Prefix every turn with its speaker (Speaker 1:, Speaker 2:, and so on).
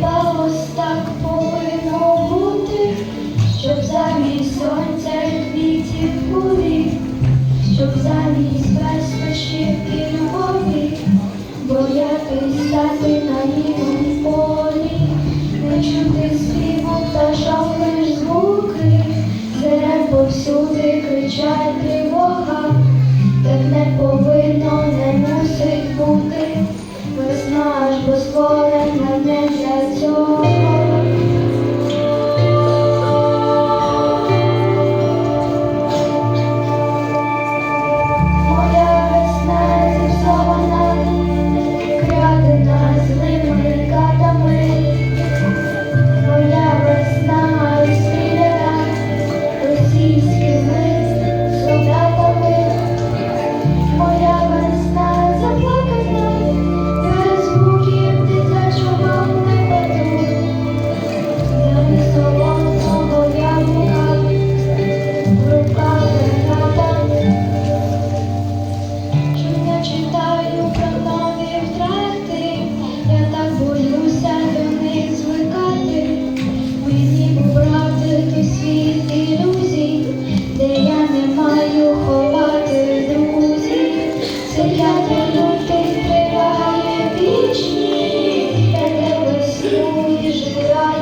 Speaker 1: Та ось поховати друзі, сидять руки триває вічні, та де веснує жура.